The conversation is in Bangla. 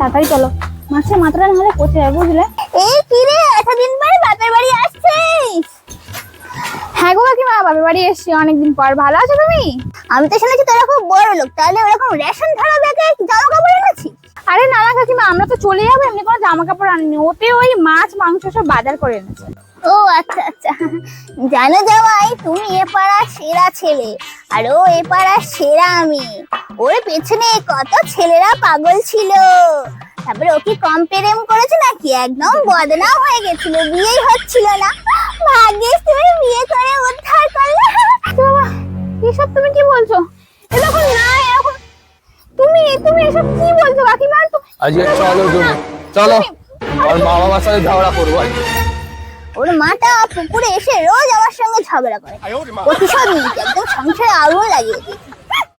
তাড়াতাড়ি চলো। মাছের মাথাটা নাহলে পচে যাবে বুঝলে? এই কি রে? এতদিন পরে বাপের বাড়ি আসছিস? হ্যাঁ গো কাকিমা বাপের বাড়ি এসছি অনেকদিন পর। ভালো আছো তুমি? আমি তো শুনেছি তোরা খুব বড় লোক। তাহলে ওরকম রেশন ধরা ব্যাগে জামা কাপড় এনেছিস? আরে না না কাকিমা আমরা তো চলে যাব এমনি কোনো জামা কাপড় আনিনি। ওতে ওই মাছ মাংস সব বাজার করে এনেছে। ও আচ্ছা আচ্ছা। জানো জামাই তুমি এ পাড়া সেরা ছেলে। আর ও এ পাড়ার সেরা আমি। ওর পেছনে কত ছেলেরা পাগল ছিল। তারপরে ওকে কম প্রেম করেছে নাকি? একদম বদনাম হয়ে গেছিল বিয়েই হচ্ছিল না। ভাগ্যিস তুমি বিয়ে করে উদ্ধার করলে। এসব তুমি কি বলছো? এরকম না এরকম তুমি তুমি এসব কি বলছো কাকিমা? আজকে চলো তুমি চলো আর মা বাবার সাথে ঝগড়া করব ওর মাটা পুকুরে এসে রোজ 唱不了歌了我去唱你一遍你都成这样了我来你